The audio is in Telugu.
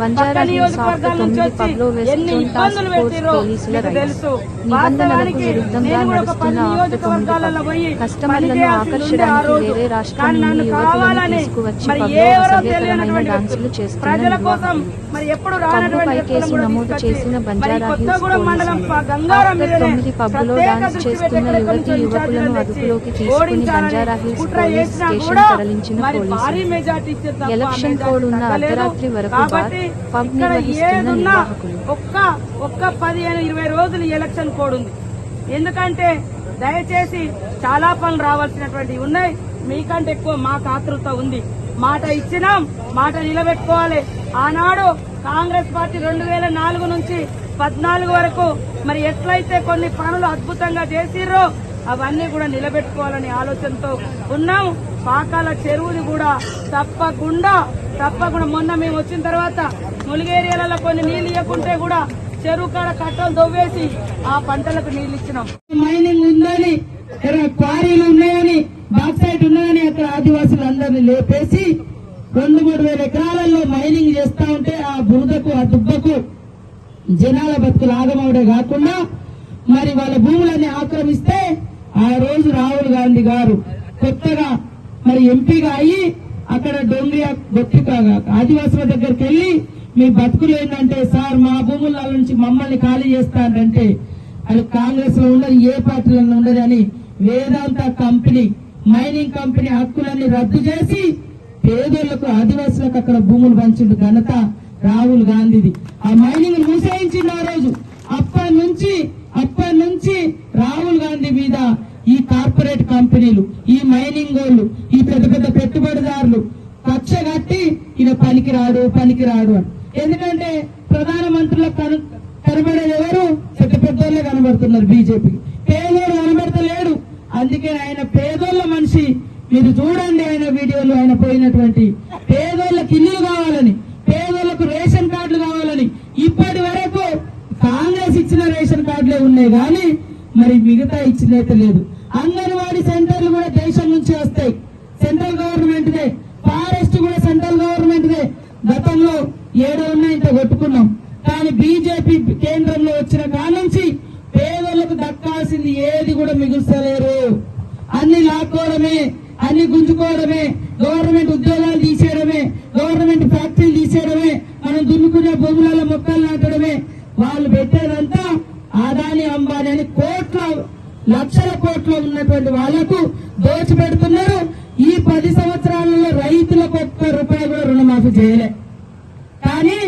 బంజారా హిల్స్ ఆఫ్టర్ తొమ్మిది పబ్లో వెస్టర్న్ టాస్క్ ఫోర్స్ పోలీసుల రైడ్స్. నిబంధనలకు విరుద్ధంగా నడుస్తున్న ఆఫ్టర్ తొమ్మిది పబ్ కస్టమర్లను ఆకర్షడానికి. వేరే రాష్ట్రం నుండి యువతులను తీసుకువచ్చి పబ్లో అసభ్యకరమైన డాన్సులు చేస్తున్న పబ్బుపై రానటువంటి కేసు నమోదు చేసిన బంజారా హిల్స్ పోలీసులు. ప- ఆఫ్టర్ తొమ్మిది పబ్లో డాన్స్ చేస్తున్న యువతి యువకులను అదుపులోకి తీసుకుని బంజారా హిల్స్ పోలీస్ స్టేషన్ తరలించిన పోలీసులు. ఎలక్షన్ కోడ్ ఉన్న. అర్ధరాత్రి వరకు ఇక్కడ ఏదున్నా ఒక్క ఒక్క పదిహేను ఇరవై రోజులు ఎలక్షన్ కోడ్ ఉంది ఎందుకంటే దయచేసి చాలా పనులు రావాల్సినటువంటివి ఉన్నాయి. మీకంటే ఎక్కువ మాకు ఆతృత ఉంది. మాట ఇచ్చినాం మాట నిలబెట్టుకోవాలి. ఆనాడు కాంగ్రెస్ పార్టీ రెండు వేల నాలుగు నుంచి పద్నాలుగు వరకు మరి ఎట్లయితే కొన్ని పనులు అద్భుతంగా చేసిర్రో అవన్నీ కూడా నిలబెట్టుకోవాలనే ఆలోచనతో ఉన్నాం. పాకాల చెరువుని కూడా తప్పకుండా తప్పకుండా. మొన్న మేము వచ్చిన తర్వాత ములిగేరియాలలో కొన్ని నీళ్ళు ఇవ్వకుంటే కూడా చెరువు కాడ కట్టలు దొవ్వేసి ఆ పంటలకు నీళ్ళు ఇచ్చినాం. మైనింగ్ ఉందని క్వారీలు ఉన్నాయని బాక్సైట్ ఉన్నాయని అక్కడ ఆదివాసులు అందరినీ లేపేసి రెండు మూడు వేల ఎకరాలలో మైనింగ్ చేస్తా ఉంటే ఆ బురదకు ఆ దుబ్బకు జనాల బతుకులు ఆగమవడే కాకుండా మరి వాళ్ళ భూములన్నీ ఆక్రమిస్తే ఆ రోజు రాహుల్ గాంధీ గారు కొత్తగా మరి ఎంపీగా అయ్యి అక్కడ డొంగియా గొప్పిక ఆదివాసుల దగ్గరికి వెళ్ళి మీ బతుకులు ఏంటంటే సార్ మా భూముల నుంచి మమ్మల్ని ఖాళీ చేస్తారంటే అది కాంగ్రెస్లో ఉండదు ఏ పార్టీలో ఉండదు అని వేదాంత కంపెనీ మైనింగ్ కంపెనీ హక్కులన్నీ రద్దు చేసి పేదోళ్ళకు ఆదివాసులకు అక్కడ భూములు పంచిండు ఘనత రాహుల్ గాంధీది. ఆ మైనింగ్ మూసేయించింది ఆ రోజు. అప్పటి నుంచి అప్పటి నుంచి రాహుల్ గాంధీ మీద ఈ కార్పొరేట్ కంపెనీలు ఈ మైనింగ్ వాళ్ళు ఈ పెద్ద పెద్ద పెట్టుబడిదారులు పచ్చగట్టి కట్టి ఈయన పనికిరాడు పనికిరాడు అని. ఎందుకంటే ప్రధానమంత్రులకు కను కనబడేది ఎవరు? పెద్ద పెద్దోళ్ళే కనబడుతున్నారు బీజేపీ పేదోడు కనబడతలేడు. అందుకే ఆయన పేదోళ్ళ మనిషి. మీరు చూడండి ఆయన వీడియోలు ఆయన పోయినటువంటి పేదోళ్ళకి ఇల్లు కావాలని పేదోళ్ళకు రేషన్ కార్డులు కావాలని. ఇప్పటి వరకు కాంగ్రెస్ ఇచ్చిన రేషన్ కార్డులే ఉన్నాయి కానీ మరి మిగతా ఇచ్చినైతే లేదు. అంగన్వాడీ సెంటర్లు కూడా దేశం నుంచి వస్తాయి. సెంట్రల్ గవర్నమెంట్ దే ఫారెస్ట్ కూడా సెంట్రల్ గవర్నమెంట్ దే గతంలో ఏడో ఉన్నాయి ఇంత కొట్టుకున్నాం. కానీ బీజేపీ కేంద్రంలో వచ్చిన కాలం నుంచి పేదలకు దక్కాల్సింది ఏది కూడా మిగుల్చలేరు. అన్ని లాక్కోవడమే అన్ని గుంజుకోవడమే గవర్నమెంట్ ఉద్యోగాలు తీసేయడమే గవర్నమెంట్ ఫ్యాక్టరీలు తీసేయడమే మనం దున్నుకునే భూములలో మొక్కలు నాటడమే. వాళ్ళు పెట్టేదంతా అదాని అంబానీ అని కోట్ల లక్షల కోట్లు ఉన్నటువంటి వాళ్ళకు దోచిపెడుతున్నారు ఈ పది సంవత్సరాలలో రైతులకు ఒక్క రూపాయి కూడా రుణమాఫీ చేయలే. కానీ